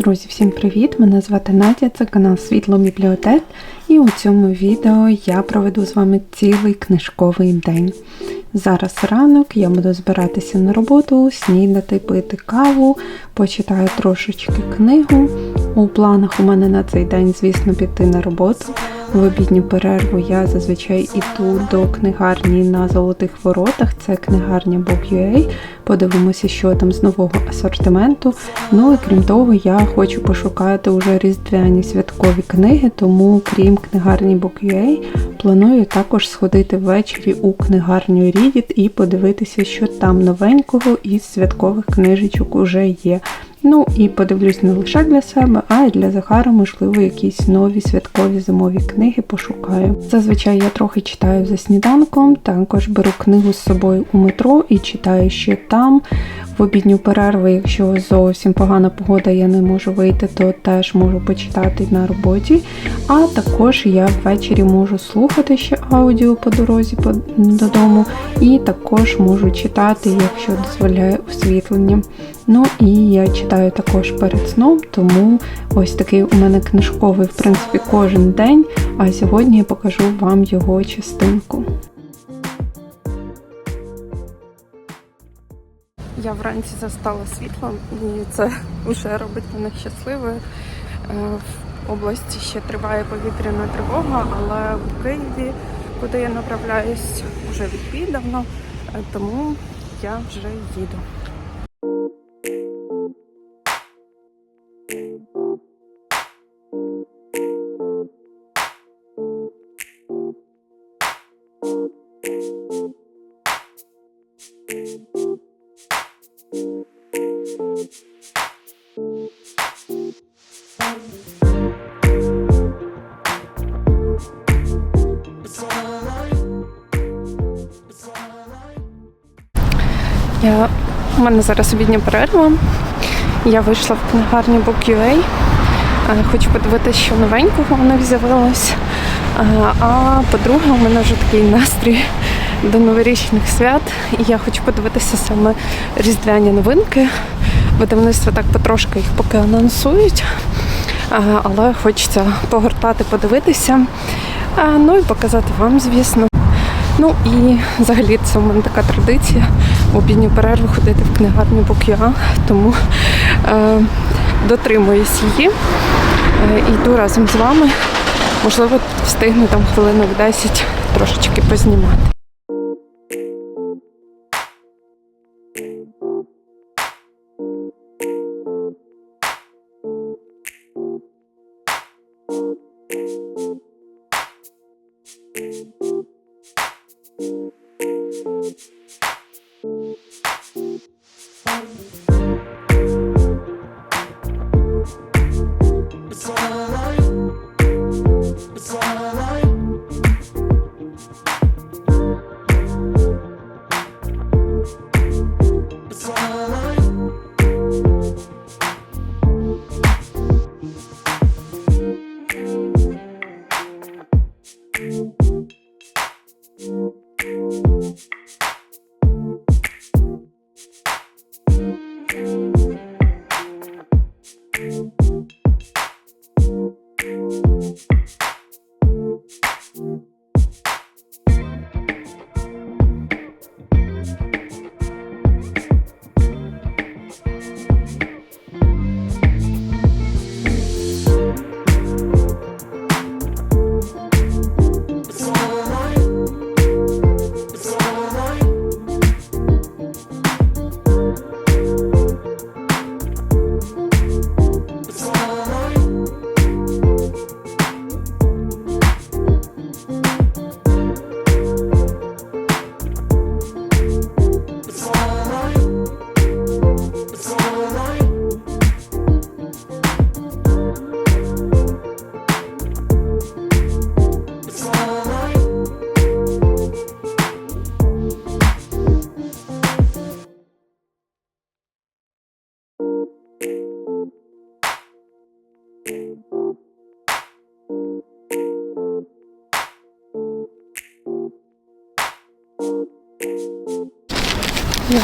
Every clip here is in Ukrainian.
Друзі, всім привіт! Мене звати Надя, це канал Світло Бібліотек, і у цьому відео я проведу з вами цілий книжковий день. Зараз ранок, я буду збиратися на роботу, снідати, пити каву, почитаю трошечки книгу. У планах у мене на цей день, звісно, піти на роботу. В обідню перерву я зазвичай іду до книгарні на Золотих Воротах. Це книгарня Book.ua. Подивимося, що там з нового асортименту. Ну і крім того, я хочу пошукати уже різдвяні святкові книги, тому крім книгарні Book.ua, планую також сходити ввечері у книгарню Reddit і подивитися, що там новенького із святкових книжечок уже є. Ну і подивлюсь не лише для себе, а й для Захара, можливо, якісь нові святкові зимові книги пошукаю. Зазвичай я трохи читаю за сніданком, також беру книгу з собою у метро і читаю ще там. В обідню перерву, якщо зовсім погана погода, я не можу вийти, то теж можу почитати на роботі. А також я ввечері можу слухати ще аудіо по дорозі додому, і також можу читати, якщо дозволяє освітлення. Ну і я читаю також перед сном, тому ось такий у мене книжковий, в принципі, кожен день. А сьогодні я покажу вам його частинку. Я вранці застала світло, і це вже робить мене щасливою. Е, в області ще триває повітряна тривога, але в Києві, куди я направляюсь, вже відбій давно, е, тому я вже їду. Я... У мене зараз обідня перерва. Я вийшла в книгарню Book.ua. Е, Хочу подивитися, що новенького у них з'явилось. Е, А по-друге, у мене вже такий настрій до новорічних свят. І я хочу подивитися саме різдвяні новинки. Видавництво так потрошки їх поки анонсують. Але хочеться погортати, подивитися. Ну і показати вам, звісно. Ну і взагалі це у мене така традиція в обідню перерву ходити в книгарню Бук'я, тому е, дотримуюсь її. Е, йду разом з вами. Можливо, встигну там хвилинок 10 трошечки познімати.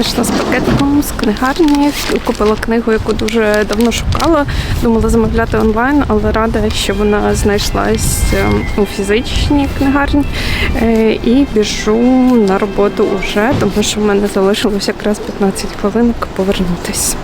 Я вийшла з пакетиком з книгарні, купила книгу, яку дуже давно шукала. Думала замовляти онлайн, але рада, що вона знайшлась е, у фізичній книгарні. Е, І біжу на роботу уже, тому що в мене залишилось якраз 15 хвилин повернутись.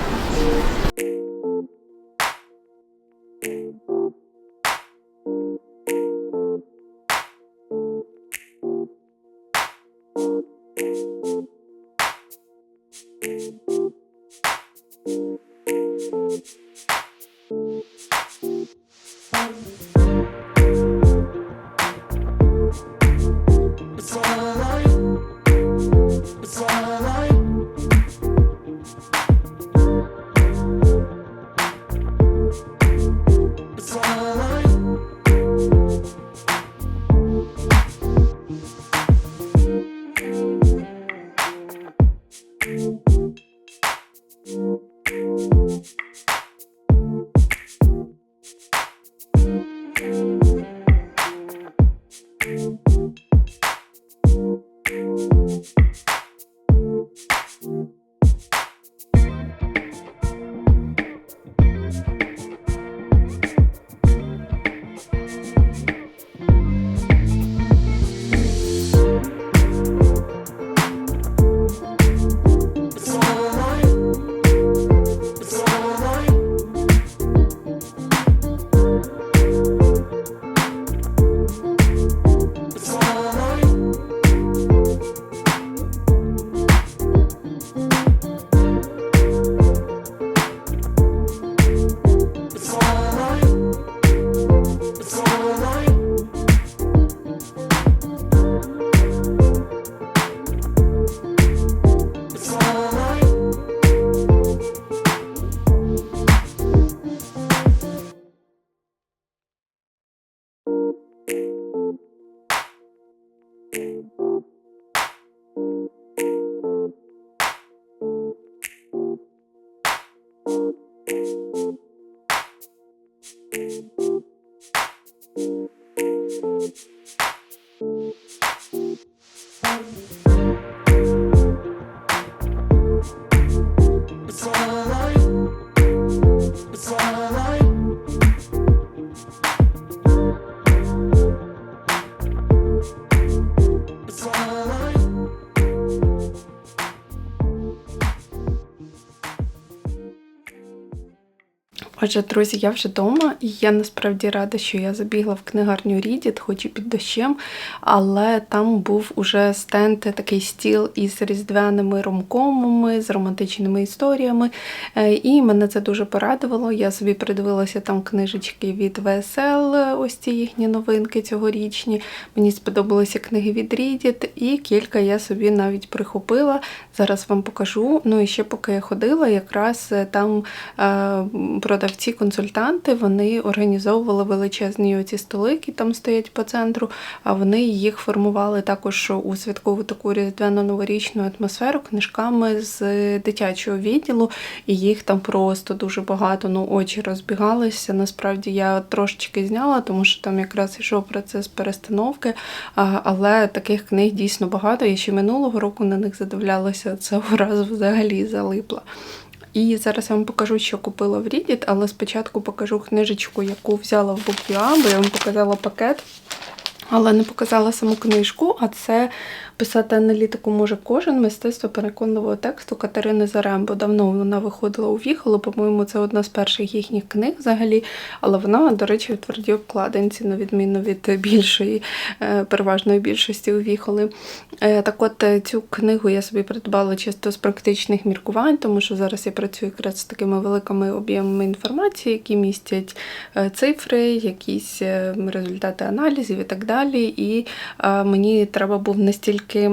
Отже, друзі, я вже вдома, і я насправді рада, що я забігла в книгарню Рідіт, хоч і під дощем, але там був уже стенд, такий стіл із різдвяними ромкомами, з романтичними історіями. Е, І мене це дуже порадувало. Я собі придивилася там книжечки від ВСЛ, ось ці їхні новинки цьогорічні. Мені сподобалися книги від Рідіт, і кілька я собі навіть прихопила. Зараз вам покажу. Ну і ще поки я ходила, якраз е, там е, продавці-консультанти вони організовували величезні оці столи, які там стоять по центру, а вони їх формували також у святкову таку різдвяно-новорічну атмосферу книжками з дитячого відділу, і їх там просто дуже багато. Ну, очі розбігалися. Насправді я трошечки зняла, тому що там якраз йшов процес перестановки, але таких книг дійсно багато. Я ще минулого року на них задивлялася, цього разу взагалі залипла. І зараз я вам покажу, що купила в Reddit, але спочатку покажу книжечку, яку взяла в BookUA, бо я вам показала пакет, але не показала саму книжку, а це писати аналітику може кожен мистецтво переконливого тексту Катерини Зарембо. Давно вона виходила у віхоло, по-моєму, це одна з перших їхніх книг взагалі, але вона, до речі, в твердій обкладинці, на відміну від більшої, е, переважної більшості у віхоли. Е, Так от е, цю книгу я собі придбала чисто з практичних міркувань, тому що зараз я працюю якраз з такими великими об'ємами інформації, які містять цифри, якісь результати аналізів і так далі. І е, мені треба був настільки,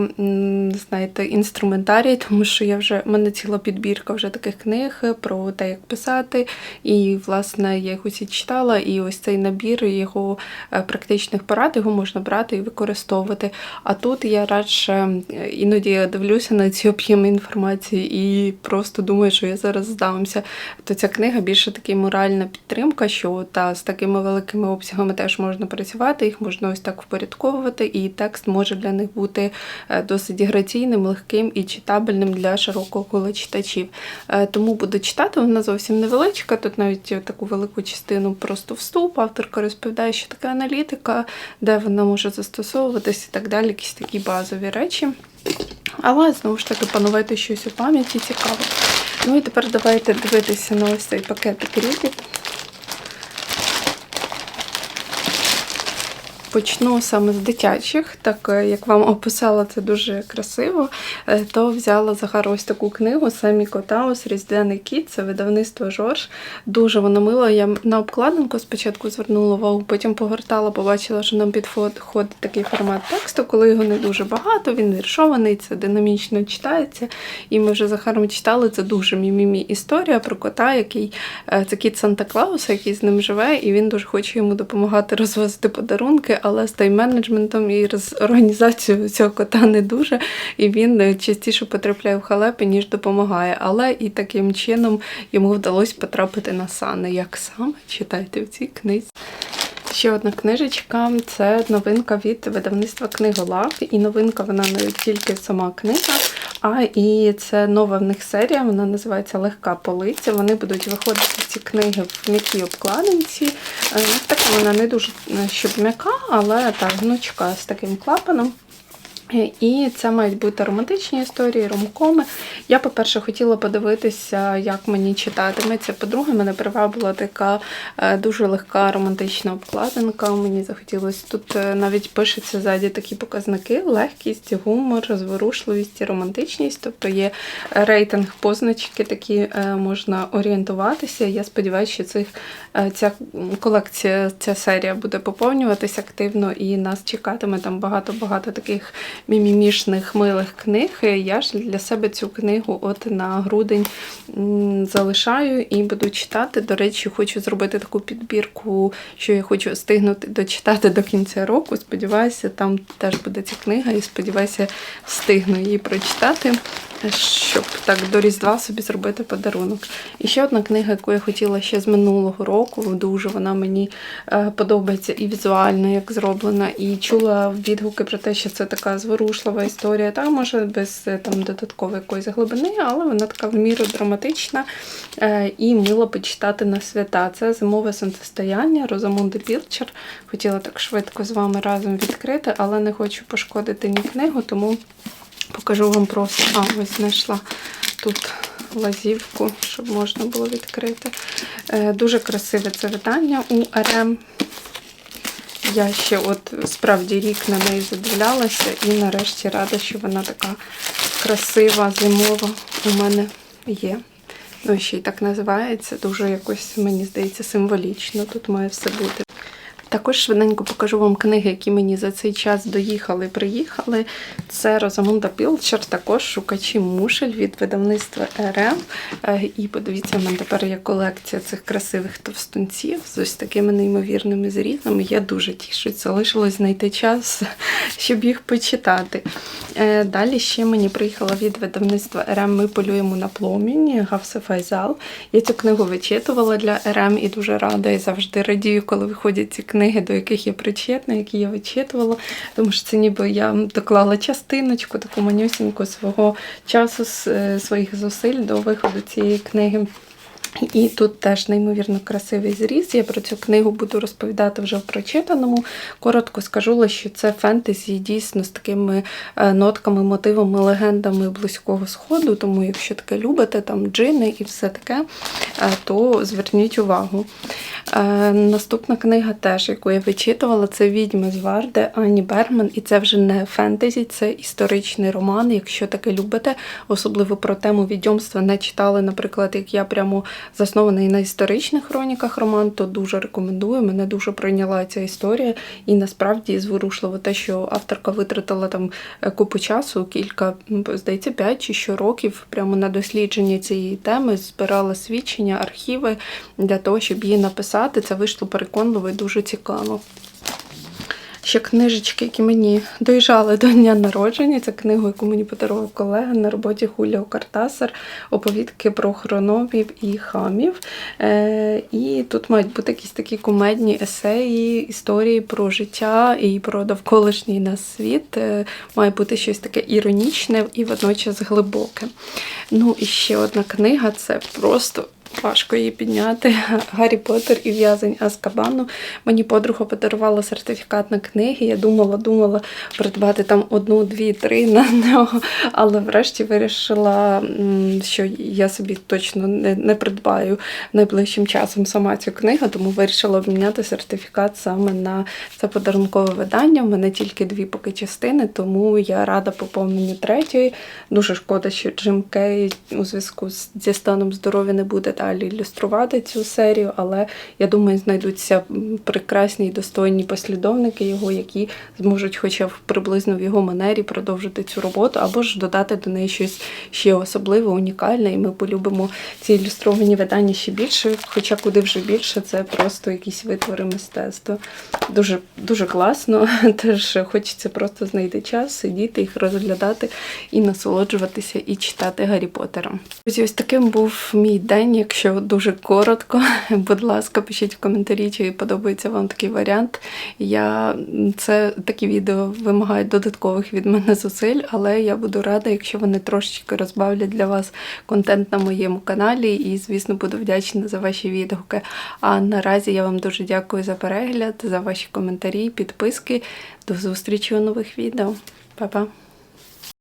знаєте, інструментарій, тому що я вже в мене ціла підбірка вже таких книг про те, як писати. І, власне, я їх усі читала, і ось цей набір його е, практичних порад його можна брати і використовувати. А тут я радше е, іноді дивлюся на ці об'єми інформації і просто думаю, що я зараз здамся. То ця книга більше таки моральна підтримка, що та з такими великими обсягами теж можна працювати, їх можна ось так так впорядковувати, і текст може для них бути е, досить граційним, легким і читабельним для широкого кола читачів. Е, Тому буду читати, вона зовсім невеличка. Тут навіть таку велику частину просто вступ. Авторка розповідає, що таке аналітика, де вона може застосовуватись і так далі, якісь такі базові речі. Але знову ж таки пановити щось у пам'яті цікаво. Ну і тепер давайте дивитися на ось цей пакетик Рібіт. Почну саме з дитячих, так е, як вам описала це дуже красиво, е, то взяла Захар ось таку книгу Семі Котаус Різдвяний кіт, це видавництво Жорж. Дуже вона мила. Я на обкладинку спочатку звернула увагу, потім погортала, побачила, що нам підходить такий формат тексту, коли його не дуже багато, він віршований, це динамічно читається. І ми вже Захаром читали це дуже мімімі історія про кота, який е, це кіт Санта Клауса, який з ним живе, і він дуже хоче йому допомагати розвозити подарунки але з тайм-менеджментом і з організацією цього кота не дуже. І він е, частіше потрапляє в халепи, ніж допомагає. Але і таким чином йому вдалося потрапити на сани. Як саме читайте в цій книзі. Ще одна книжечка це новинка від видавництва Книголав. І новинка вона не тільки сама книга, а і це нова в них серія, вона називається Легка полиця. Вони будуть виходити ці книги в м'якій обкладинці. Е, така вона не дуже е, щоб м'яка, але так, гнучка з таким клапаном. І це мають бути романтичні історії, ромкоми. Я, по-перше, хотіла подивитися, як мені читатиметься. По-друге, мене привабила така е, дуже легка романтична обкладинка. Мені захотілося тут е, навіть пишеться ззаді такі показники: легкість, гумор, зворушливість і романтичність. Тобто є рейтинг позначки, такі е, можна орієнтуватися. Я сподіваюся, що цих, ця колекція, ця серія буде поповнюватися активно і нас чекатиме там багато-багато таких мімімішних милих книг. Я ж для себе цю книгу от на грудень залишаю і буду читати. До речі, хочу зробити таку підбірку, що я хочу встигнути дочитати до кінця року. Сподіваюся, там теж буде ця книга, і сподіваюся, встигну її прочитати щоб так до Різдва собі зробити подарунок. І ще одна книга, яку я хотіла ще з минулого року, дуже вона мені е, подобається і візуально, як зроблена, і чула відгуки про те, що це така зворушлива історія, та може без е, там додаткової якоїсь глибини, але вона така в міру драматична е, і мило почитати на свята. Це зимове сонцестояння Розамунди Білчер. Хотіла так швидко з вами разом відкрити, але не хочу пошкодити ні книгу, тому. Покажу вам просто, а, ось знайшла тут лазівку, щоб можна було відкрити. Е, Дуже красиве це видання у РМ. Я ще от справді рік на неї задивлялася і нарешті рада, що вона така красива, зимова у мене є. Ну, ще й так називається. Дуже якось, мені здається, символічно. Тут має все бути. Також швиденько покажу вам книги, які мені за цей час доїхали приїхали. Це Розамунда Пілчер, також шукачі мушель від видавництва РМ. Е, і подивіться, в мене тепер є колекція цих красивих товстунців з ось такими неймовірними зрізами. Я дуже тішусь, залишилось знайти час, щоб їх почитати. Е, далі ще мені приїхала від видавництва РМ Ми полюємо на пломінь Гавса Файзал. Я цю книгу вичитувала для РМ і дуже рада і завжди радію, коли виходять ці книги книги, до яких я причетна, які я вичитувала, тому що це ніби я доклала частиночку, таку манюсіньку свого часу, е, своїх зусиль до виходу цієї книги. І тут теж неймовірно красивий зріз. Я про цю книгу буду розповідати вже в прочитаному. Коротко скажу, що це фентезі дійсно з такими е, нотками, мотивами, легендами Близького Сходу. Тому, якщо таке любите, там джини і все таке, е, то зверніть увагу. Е, наступна книга, теж, яку я вичитувала, це Відьми з Варди Ані Берман. І це вже не фентезі, це історичний роман. Якщо таке любите, особливо про тему відьомства не читали, наприклад, як я прямо заснований на історичних хроніках роман, то дуже рекомендую. Мене дуже прийняла ця історія, і насправді зворушливо те, що авторка витратила там е, купу часу, кілька, здається, 5 чи що років прямо на дослідження цієї теми, збирала свідчення, архіви для того, щоб її написати. Це вийшло переконливо і дуже цікаво. Ще книжечки, які мені доїжджали до дня народження. Це книгу, яку мені подарував колега на роботі Хуліо Картасар, оповідки про хрономів і хамів. Е, і тут мають бути якісь такі кумедні есеї, історії про життя і про довколишній нас світ. Е, має бути щось таке іронічне і водночас глибоке. Ну і ще одна книга це просто. Важко її підняти. Гаррі Поттер і в'язень Азкабану. Мені подруга подарувала сертифікат на книги. Я думала, думала придбати там одну, дві, три на нього, але врешті вирішила, що я собі точно не, не придбаю найближчим часом сама цю книгу, тому вирішила обміняти сертифікат саме на це подарункове видання. У мене тільки дві поки частини, тому я рада поповненню третьої. Дуже шкода, що Джим Кей у зв'язку зі станом здоров'я не буде далі ілюструвати цю серію, але я думаю, знайдуться прекрасні і достойні послідовники його, які зможуть, хоча б приблизно в його манері, продовжити цю роботу, або ж додати до неї щось ще особливе, унікальне, і ми полюбимо ці ілюстровані видання ще більше. Хоча куди вже більше, це просто якісь витвори мистецтва. Дуже дуже класно. Теж хочеться просто знайти час, сидіти, їх розглядати і насолоджуватися і читати Гаррі Поттера. Ось таким був мій день. Якщо дуже коротко, будь ласка, пишіть в коментарі, чи подобається вам такий варіант. Я це такі відео вимагають додаткових від мене зусиль, але я буду рада, якщо вони трошечки розбавлять для вас контент на моєму каналі. І, звісно, буду вдячна за ваші відгуки. А наразі я вам дуже дякую за перегляд, за ваші коментарі, підписки. До зустрічі у нових відео. Па-па!